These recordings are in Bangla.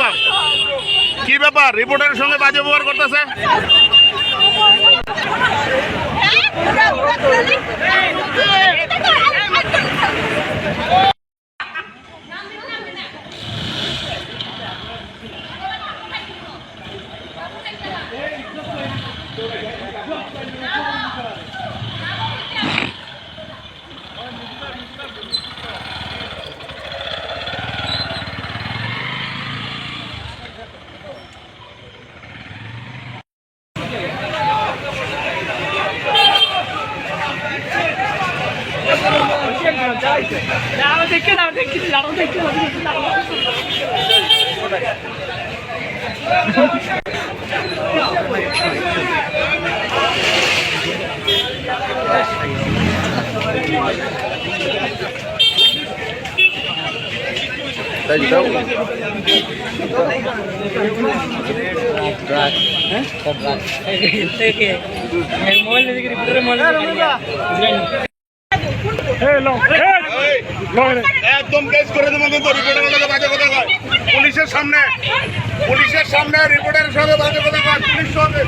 ব্যাপার? কি ব্যাপার? রিপোর্টারের সঙ্গে বাজে ব্যবহার করতেছে? দাও দেখে দাও দেখে দাও দেখে দাও তাই দাও ট্রাক হ্যাঁ ট্রাক থেকে মোবাইল থেকে রিপোর্টার মোবাইল একদম কেস করে দেবো কিন্তু রিপোর্টারের বাজে কথা কয়। পুলিশের সামনে পুলিশের সামনে রিপোর্টারের সঙ্গে বাজে কথা কয় পুলিশ সঙ্গে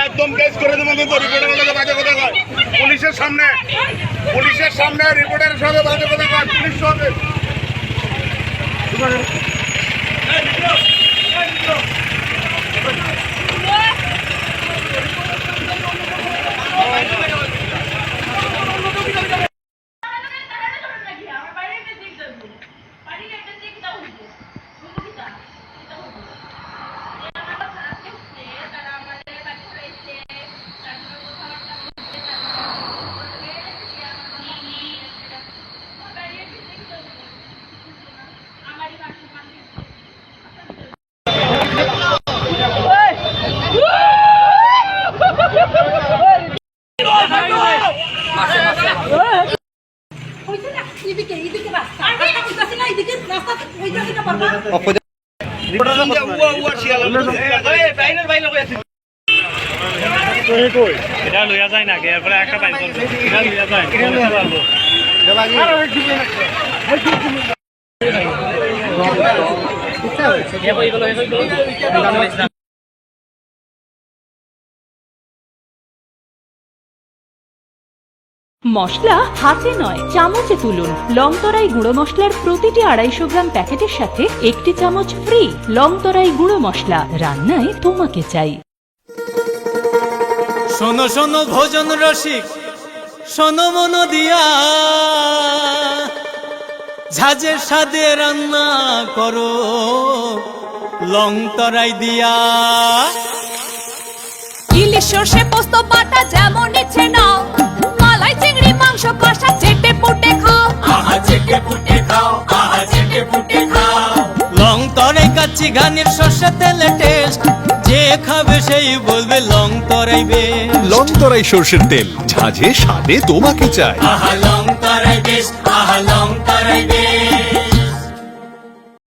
একদম কেস করে দেবো কিন্তু রিপোর্টারের সাথে বাজে কথা কয়। পুলিশের সামনে। পুলিশের সামনে রিপোর্টারের সঙ্গে বাজে কথা কয়। পুলিশ সঙ্গে এদিকে এদিকে রাস্তা রাস্তা এদিকে রাস্তা ওই দিকে পারবা? এটা লইয়া যায় না এরপরে একটা পাইপ এটা লইয়া যায় বলতে পারব মশলা হাতে নয় চামচে তুলুন। লংতরাই গুঁড়ো মশলার প্রতিটি আড়াইশো গ্রাম প্যাকেটের সাথে একটি চামচ ফ্রি লংতরাই গুঁড়ো মশলা। রান্নায় তোমাকে চাই। শোনো শোনো ভোজন রসিক শোনো মন দিয়া। ঝাঁঝের সাদে রান্না করো লং তরাই দিয়া। ইলিশ সর্ষে পোস্ত বাটা যেমন ইচ্ছে নাও তরাই গানের ঘানির সর্ষে তেলে টেস্ট যে খাবে সেই বলবে লং তরাই বেশ লং তরাই সর্ষের তেল। ঝাঁঝে স্বাদে তোমাকে চাই। আহা লং তরাই বেশ আহা লং তরাই বেশ